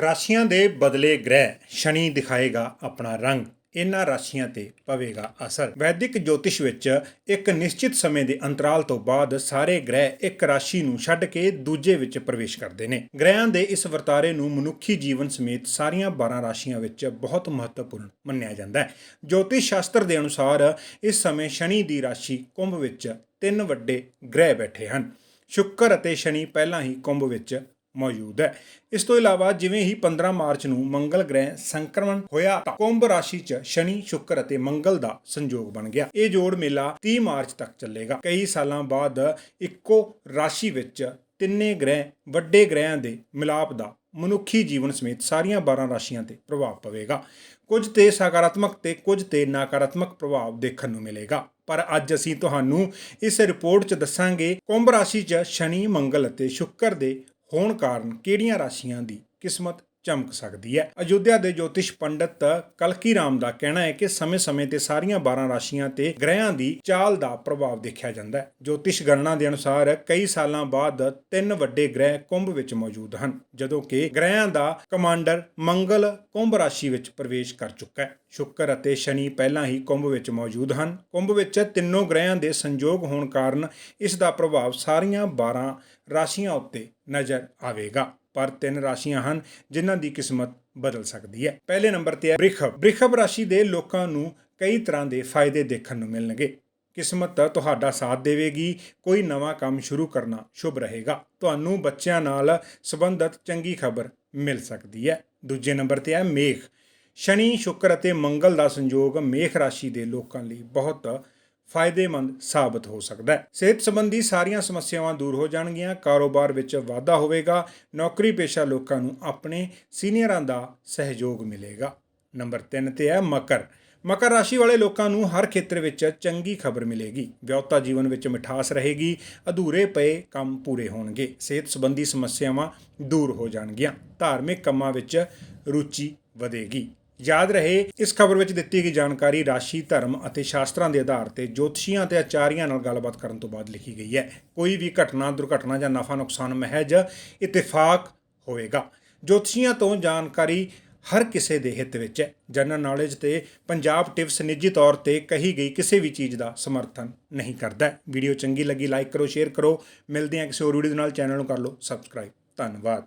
ਰਾਸ਼ੀਆਂ ਦੇ ਬਦਲੇ ਗ੍ਰਹਿ ਸ਼ਨੀ ਦਿਖਾਏਗਾ ਆਪਣਾ ਰੰਗ, ਇਹਨਾਂ ਰਾਸ਼ੀਆਂ ਤੇ ਪਵੇਗਾ ਅਸਰ। ਵੈਦਿਕ ਜੋਤਿਸ਼ ਵਿੱਚ ਇੱਕ ਨਿਸ਼ਚਿਤ ਸਮੇਂ ਦੇ ਅੰਤਰਾਲ ਤੋਂ ਬਾਅਦ ਸਾਰੇ ਗ੍ਰਹਿ ਇੱਕ ਰਾਸ਼ੀ ਨੂੰ ਛੱਡ ਕੇ ਦੂਜੇ ਵਿੱਚ ਪ੍ਰਵੇਸ਼ ਕਰਦੇ ਨੇ। ਗ੍ਰਹਿਆਂ ਦੇ ਇਸ ਵਰਤਾਰੇ ਨੂੰ ਮਨੁੱਖੀ ਜੀਵਨ ਸਮੇਤ ਸਾਰੀਆਂ 12 ਰਾਸ਼ੀਆਂ ਵਿੱਚ ਬਹੁਤ ਮਹੱਤਵਪੂਰਨ ਮੰਨਿਆ ਜਾਂਦਾ ਹੈ। ਜੋਤਿਸ਼ ਸ਼ਾਸਤਰ ਦੇ ਅਨੁਸਾਰ ਇਸ ਸਮੇਂ ਸ਼ਨੀ ਦੀ ਰਾਸ਼ੀ ਕੁੰਭ ਵਿੱਚ ਤਿੰਨ ਵੱਡੇ ਗ੍ਰਹਿ ਬੈਠੇ ਹਨ। ਸ਼ੁੱਕਰ ਅਤੇ ਸ਼ਨੀ ਪਹਿਲਾਂ ਹੀ ਕੁੰਭ ਵਿੱਚ ਮੌਜੂਦ ਹੈ। ਇਸ ਤੋਂ ਇਲਾਵਾ ਜਿਵੇਂ ਹੀ 15 ਮਾਰਚ ਨੂੰ ਮੰਗਲ ਗ੍ਰਹਿ ਸੰਕਰਮਣ ਹੋਇਆ ਤਾਂ ਕੁੰਭ ਰਾਸ਼ੀ 'ਚ ਸ਼ਨੀ, ਸ਼ੁੱਕਰ ਅਤੇ ਮੰਗਲ ਦਾ ਸੰਯੋਗ ਬਣ ਗਿਆ। ਇਹ ਜੋੜ ਮੇਲਾ 30 ਮਾਰਚ ਤੱਕ ਚੱਲੇਗਾ। ਕਈ ਸਾਲਾਂ ਬਾਅਦ ਇੱਕੋ ਰਾਸ਼ੀ ਵਿੱਚ ਤਿੰਨੇ ਗ੍ਰਹਿ ਵੱਡੇ ਗ੍ਰਹਿਆਂ ਦੇ ਮਿਲਾਪ ਦਾ ਮਨੁੱਖੀ ਜੀਵਨ ਸਮੇਤ ਸਾਰੀਆਂ 12 ਰਾਸ਼ੀਆਂ ਤੇ ਪ੍ਰਭਾਵ ਪਵੇਗਾ। ਕੁਝ ਤੇ ਸਕਾਰਾਤਮਕ ਤੇ ਕੁਝ ਤੇ ਨਕਾਰਾਤਮਕ ਪ੍ਰਭਾਵ ਦੇਖਣ ਨੂੰ ਮਿਲੇਗਾ। ਪਰ ਅੱਜ ਅਸੀਂ ਤੁਹਾਨੂੰ ਇਸ ਰਿਪੋਰਟ 'ਚ ਦੱਸਾਂਗੇ ਕੁੰਭ ਰਾਸ਼ੀ 'ਚ ਸ਼ਨੀ, ਮੰਗਲ ਅਤੇ ਸ਼ੁੱਕਰ ਦੇ ਹੋਣ ਕਾਰਨ ਕਿਹੜੀਆਂ ਰਾਸ਼ੀਆਂ ਦੀ ਕਿਸਮਤ ਚਮਕ ਸਕਦੀ ਹੈ। ਅਯੁੱਧਿਆ ਦੇ ਜੋਤਿਸ਼ ਪੰਡਤ ਕਲਕੀ ਰਾਮ ਦਾ ਕਹਿਣਾ ਹੈ ਕਿ ਸਮੇਂ-ਸਮੇਂ ਤੇ ਸਾਰੀਆਂ 12 ਰਾਸ਼ੀਆਂ ਤੇ ਗ੍ਰਹਿਆਂ ਦੀ ਚਾਲ ਦਾ ਪ੍ਰਭਾਵ ਦੇਖਿਆ ਜਾਂਦਾ ਹੈ। ਜੋਤਿਸ਼ ਗਣਨਾ ਦੇ ਅਨੁਸਾਰ ਕਈ ਸਾਲਾਂ ਬਾਅਦ ਤਿੰਨ ਵੱਡੇ ਗ੍ਰਹਿ ਕੁੰਭ ਵਿੱਚ ਮੌਜੂਦ ਹਨ, ਜਦੋਂ ਕਿ ਗ੍ਰਹਿਆਂ ਦਾ ਕਮਾਂਡਰ ਮੰਗਲ ਕੁੰਭ ਰਾਸ਼ੀ ਵਿੱਚ ਪ੍ਰਵੇਸ਼ ਕਰ ਚੁੱਕਾ ਹੈ। ਸ਼ੁੱਕਰ ਅਤੇ ਸ਼ਨੀ ਪਹਿਲਾਂ ਹੀ ਕੁੰਭ ਵਿੱਚ ਮੌਜੂਦ ਹਨ। ਕੁੰਭ ਵਿੱਚ ਤਿੰਨੋਂ ਗ੍ਰਹਿਆਂ ਦੇ ਸੰਯੋਗ ਹੋਣ ਕਾਰਨ ਇਸ ਦਾ ਪ੍ਰਭਾਵ ਸਾਰੀਆਂ 12 ਰਾਸ਼ੀਆਂ ਉੱਤੇ ਨਜ਼ਰ ਆਵੇਗਾ। ਪਰ ਤਿੰਨ ਰਾਸ਼ੀਆਂ ਹਨ, ਜਿਨ੍ਹਾਂ ਦੀ ਕਿਸਮਤ ਬਦਲ ਸਕਦੀ ਹੈ। ਪਹਿਲੇ ਨੰਬਰ ਤੇ ਹੈ ਬ੍ਰਿਖਭ ਬ੍ਰਿਖਭ ਰਾਸ਼ੀ ਦੇ ਲੋਕਾਂ ਨੂੰ ਕਈ ਤਰ੍ਹਾਂ ਦੇ ਫਾਇਦੇ ਦੇਖਣ ਨੂੰ ਮਿਲਣਗੇ। ਕਿਸਮਤ ਤੁਹਾਡਾ ਸਾਥ ਦੇਵੇਗੀ, ਕੋਈ ਨਵਾਂ ਕੰਮ ਸ਼ੁਰੂ ਕਰਨਾ ਸ਼ੁਭ ਰਹੇਗਾ। ਤੁਹਾਨੂੰ ਬੱਚਿਆਂ ਨਾਲ ਸੰਬੰਧਤ ਚੰਗੀ ਖਬਰ ਮਿਲ ਸਕਦੀ ਹੈ। ਦੂਜੇ ਨੰਬਰ ਤੇ ਹੈ ਮੇਖ। ਸ਼ਨੀ, ਸ਼ੁੱਕਰ ਅਤੇ ਮੰਗਲ ਦਾ ਸੰਯੋਗ ਮੇਖ ਰਾਸ਼ੀ ਦੇ ਲੋਕਾਂ ਲਈ ਬਹੁਤ ਫਾਇਦੇਮੰਦ ਸਾਬਤ ਹੋ ਸਕਦਾ ਹੈ। ਸਿਹਤ ਸੰਬੰਧੀ ਸਾਰੀਆਂ ਸਮੱਸਿਆਵਾਂ ਦੂਰ ਹੋ ਜਾਣਗੀਆਂ। ਕਾਰੋਬਾਰ ਵਿੱਚ ਵਾਧਾ ਹੋਵੇਗਾ। ਨੌਕਰੀ ਪੇਸ਼ਾ ਲੋਕਾਂ ਨੂੰ ਆਪਣੇ ਸੀਨੀਅਰਾਂ ਦਾ ਸਹਿਯੋਗ ਮਿਲੇਗਾ। ਨੰਬਰ 3 ਤੇ ਹੈ ਮਕਰ। ਮਕਰ ਰਾਸ਼ੀ ਵਾਲੇ ਲੋਕਾਂ ਨੂੰ ਹਰ ਖੇਤਰ ਵਿੱਚ ਚੰਗੀ ਖਬਰ ਮਿਲੇਗੀ। ਵਿਆਹਤਾ ਜੀਵਨ ਵਿੱਚ ਮਿਠਾਸ ਰਹੇਗੀ। ਅਧੂਰੇ ਪਏ ਕੰਮ ਪੂਰੇ ਹੋਣਗੇ। ਸਿਹਤ ਸੰਬੰਧੀ ਸਮੱਸਿਆਵਾਂ ਦੂਰ ਹੋ ਜਾਣਗੀਆਂ। ਧਾਰਮਿਕ ਕੰਮਾਂ ਵਿੱਚ ਰੁਚੀ ਵਧੇਗੀ। ਯਾਦ ਰਹੇ, ਇਸ ਖਬਰ ਵਿੱਚ ਦਿੱਤੀ ਗਈ ਜਾਣਕਾਰੀ ਰਾਸ਼ੀ, ਧਰਮ ਅਤੇ ਸ਼ਾਸਤਰਾਂ ਦੇ ਆਧਾਰ ਤੇ ਜੋਤਸ਼ੀਆਂ ਅਤੇ ਆਚਾਰੀਆਂ ਨਾਲ ਗੱਲਬਾਤ ਕਰਨ ਤੋਂ ਬਾਅਦ ਲਿਖੀ ਗਈ ਹੈ। ਕੋਈ ਵੀ ਘਟਨਾ, ਦੁਰਘਟਨਾ ਜਾਂ ਨਫਾ ਨੁਕਸਾਨ ਮਹਿਜ ਇਤਫਾਕ ਹੋਵੇਗਾ। ਜੋਤਸ਼ੀਆਂ ਤੋਂ ਜਾਣਕਾਰੀ ਹਰ ਕਿਸੇ ਦੇ ਹਿੱਤ ਵਿੱਚ ਹੈ। ਜਨਰਲ ਨੌਲੇਜ ਤੇ ਪੰਜਾਬ ਟਿਪਸ ਨਿੱਜੀ ਤੌਰ ਤੇ ਕਹੀ ਗਈ ਕਿਸੇ ਵੀ ਚੀਜ਼ ਦਾ ਸਮਰਥਨ ਨਹੀਂ ਕਰਦਾ ਵੀਡੀਓ ਚੰਗੀ ਲੱਗੀ, ਲਾਈਕ ਕਰੋ, ਸ਼ੇਅਰ ਕਰੋ। ਮਿਲਦੇ ਹਾਂ ਕਿਸੇ ਹੋਰ ਵੀਡੀਓ ਦੇ ਨਾਲ। ਚੈਨਲ ਨੂੰ ਕਰ ਲਓ ਸਬਸਕ੍ਰਾਈਬ। ਧੰਨਵਾਦ।